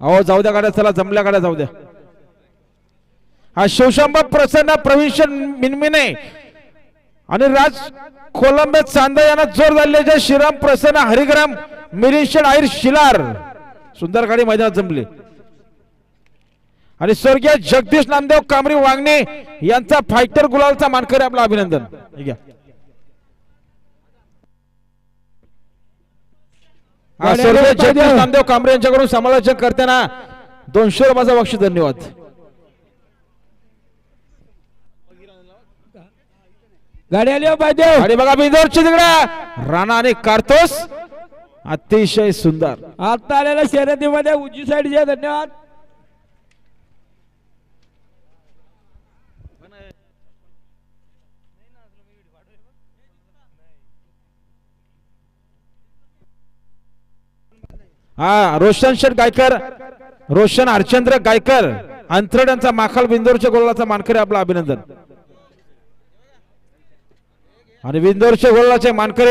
अहो जाऊ द्या गाड्या चला जमल्या गाड्या जाऊ द्या. हा शिवशंभा प्रसन्न प्रवीण मिनमिने. आणि राज कोलंबे चांदा यांना जोर झालेले श्रीराम प्रसन्न हरिग्राम मिरिशेड आईर शिलार. सुंदर गाडी मैदानात जमली. आणि स्वर्गीय जगदीश नामदेव कामरी वांगणे यांचा फायटर गुलालचा मानकरी आपला अभिनंदन हे घ्या. हा, स्वर्गीय जगदीश नामदेव कांबरे यांच्याकडून समालोचन करताना दोनशे रुपयाचा बक्षीस धन्यवाद. गाडी आली हो पाहिजे. आणि बघा बिंदोरची तिकडे. राणा आणि कार्तोस अतिशय सुंदर. आता आलेल्या शर्यतीमध्ये उजवी साईडचे धन्यवाद. हा रोशन शेठ गायकर. रोशन हरचंद्र गायकर. अंथरड यांचा माखल बिंदोरच्या गोलाचा मानकरी आपलं अभिनंदन. आणि बिंदोरच्या गोलाचे मानकरी